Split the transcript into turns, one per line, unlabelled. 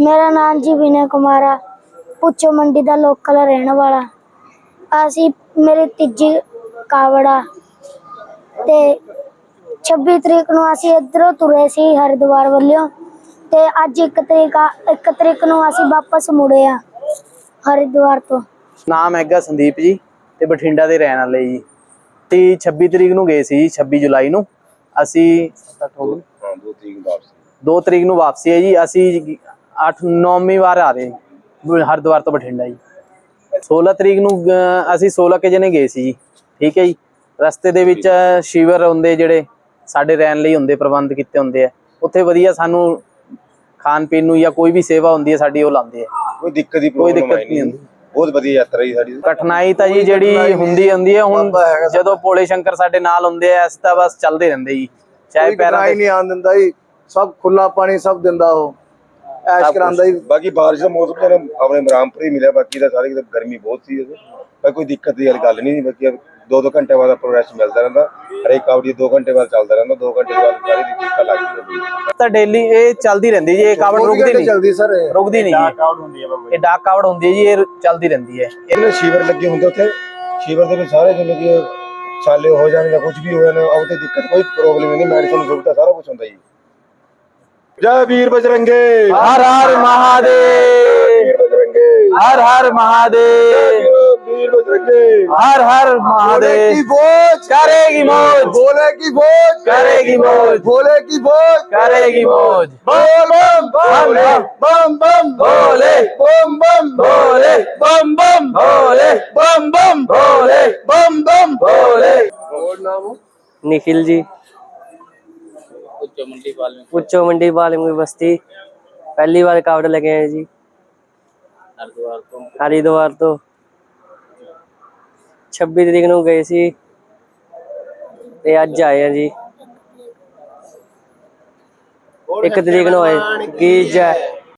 ਮੇਰਾ ਨਾਮ ਜੀ ਵਿਨੈ ਕੁਮਾਰ ਪੁੱਛੋ ਮੰਡੀ ਦਾ ਲੋਕਲ ਰਹਿਣ ਵਾਲਾ। ਅਸੀਂ ਮੇਰੀ ਤੀਜੀ ਕਾਵੜਾ ਤੇ 26 ਤਰੀਕ ਨੂੰ ਅਸੀਂ ਇੱਧਰੋਂ ਤੁਰੇ ਸੀ ਹਰਿਦੁਆਰ ਵੱਲੋਂ। ਤੇ ਅੱਜ 1 ਤਰੀਕ ਆ 1 ਤਰੀਕ ਨੂੰ ਅਸੀਂ ਵਾਪਸ ਮੁੜੇ ਆ ਹਰਿਦੁਆਰ ਤੋਂ।
ਨਾਮ ਹੈਗਾ ਸੰਦੀਪ ਜੀ ਤੇ ਬਠਿੰਡਾ ਦੇ ਰਹਿਣ ਵਾਲੇ ਜੀ। ਤੇ 26 ਤਰੀਕ ਨੂੰ ਗਏ ਸੀ ਜੀ 26 ਜੁਲਾਈ ਨੂੰ। ਅਸੀਂ
ਹਾਂ ਦੋ ਤਰੀਕ ਵਾਪਸ।
2 ਤਰੀਕ ਨੂੰ ਵਾਪਸੀ ਹੈ ਜੀ ਅਸੀਂ 8 9ਵੀਂ ਵਾਰ ਆ ਰਹੇ ਜੀ, ਹਰਿਦੁਆਰ ਤੋਂ ਬਠਿੰਡਾ ਜੀ। 16 ਤਰੀਕ ਨੂੰ ਅਸੀਂ 16 ਕੇ ਜਣੇ ਗਏ ਸੀ ਜੀ ਠੀਕ ਹੈ ਜੀ। ਰਸਤੇ ਦੇ ਵਿੱਚ ਸ਼ਿਵਰ ਹੁੰਦੇ ਜਿਹੜੇ ਸਾਡੇ ਰਹਿਣ ਲਈ ਹੁੰਦੇ ਪ੍ਰਬੰਧ ਕੀਤੇ ਹੁੰਦੇ ਆ। ਉੱਥੇ ਵਧੀਆ ਸਾਨੂੰ ਖਾਣ ਪੀਣ ਨੂੰ ਜਾਂ ਕੋਈ ਵੀ ਸੇਵਾ ਹੁੰਦੀ ਹੈ ਸਾਡੀ ਉਹ ਲਾਉਂਦੇ ਆ।
ਕੋਈ ਦਿੱਕਤ ਦੀ
ਕੋਈ ਦਿੱਕਤ ਨਹੀਂ ਹੁੰਦੀ।
ਬਹੁਤ ਵਧੀਆ ਯਾਤਰਾ ਜੀ ਸਾਡੀ।
ਕਠਿਨਾਈ ਤਾਂ ਜੀ ਜਿਹੜੀ ਹੁੰਦੀ ਹੁੰਦੀ ਹੈ ਹੁਣ ਜਦੋਂ ਭੋਲੇ ਸ਼ੰਕਰ ਸਾਡੇ ਨਾਲ ਹੁੰਦੇ ਆ ਅਸੀਂ ਤਾਂ ਬਸ ਚੱਲਦੇ ਰਹਿੰਦੇ ਜੀ। ਚਾਹੇ ਪੈਰਾਂ ਤੇ
ਨਹੀਂ ਆਣ ਦਿੰਦਾ ਜੀ। ਸਭ ਖੁੱਲਾ ਪਾਣੀ ਸਭ ਦਿੰਦਾ ਉਹ। ਐਸ਼ ਕਰਾਂਦਾ ਜੀ
ਬਾਕੀ ਬਾਰਿਸ਼ ਦਾ ਮੌਸਮ ਤਾਂ ਆਪਣੇ ਮਰਾਮਪੁਰ ਹੀ ਮਿਲਿਆ ਬਾਕੀ ਤਾਂ ਸਾਰੇ ਕਿਤੇ ਗਰਮੀ ਬਹੁਤ ਸੀ ਪਰ ਕੋਈ ਦਿੱਕਤ ਦੀ ਗੱਲ ਨਹੀਂ ਬਾਕੀ ਦੋ ਦੋ ਘੰਟੇ ਬਾਅਦ ਰੈਸਟ ਮਿਲਦਾ ਰਹਿੰਦਾ। ਹਰੇਕ ਕਾਵੜੀ 2 ਘੰਟੇ ਬਾਅਦ ਚੱਲਦਾ ਰਹਿੰਦਾ 2 ਘੰਟੇ ਬਾਅਦ ਸਾਰੀ ਦੀ ਟਿੱਕਾ ਲੱਗ ਜਾਂਦੀ
ਤਾਂ ਡੇਲੀ ਇਹ ਚੱਲਦੀ ਰਹਿੰਦੀ ਜੀ ਇਹ ਕਾਵੜ ਰੁਕਦੀ ਨਹੀਂ।
ਜਲਦੀ ਸਰ ਇਹ।
ਰੁਕਦੀ ਨਹੀਂ ਜੀ। ਇਹ ਡਾਕ ਕਾਵੜ ਹੁੰਦੀ ਹੈ ਜੀ ਇਹ ਚੱਲਦੀ ਰਹਿੰਦੀ ਹੈ।
ਇਹਨੇ ਸ਼ੀਵਰ ਲੱਗੇ ਹੁੰਦੇ ਉੱਥੇ ਸ਼ੀਵਰ ਦੇ ਵਿੱਚ ਸਾਰੇ ਜਿਵੇਂ ਕਿ ਛਾਲੇ ਹੋ ਜਾਣ ਜਾਂ ਕੁਝ ਵੀ ਹੋ ਜਾਣ ਉਹ ਤੇ ਦਿੱਕਤ ਕੋਈ ਪ੍ਰੋਬਲਮ ਨਹੀਂ ਮੈਡੀਸਨ ਸੁਵਿਧਾ ਸਾਰਾ ਕੁਝ ਹੁੰਦਾ ਜੀ।
जय वीर
बजरंगे। हर
हर महादेव। हर
हर महादेव।
हर हर
महादेव। की बोझ।
करेगी मौज
बोले की बोझ।
करेगी मौज
बोले की बोझ।
करेगी मौज
बोल बम
बम
बम बम।
भोले
बम बम।
भोले
बम बम।
भोले
बम बम।
भोले
बम बम।
भोले नाम
निखिल जी। उच्चो मंडी वाल्मीकि बस्ती पहली बार कावड़ लगे हैं जी हरिद्वार तो 26 ਤਰੀਕ ਨੂੰ ਗਏ ਸੀ ਤੇ ਅੱਜ ਆਏ ਆ ਜੀ ਇੱਕ ਤਰੀਕ ਨੂੰ ਆਏ ਕੀ ਜੈ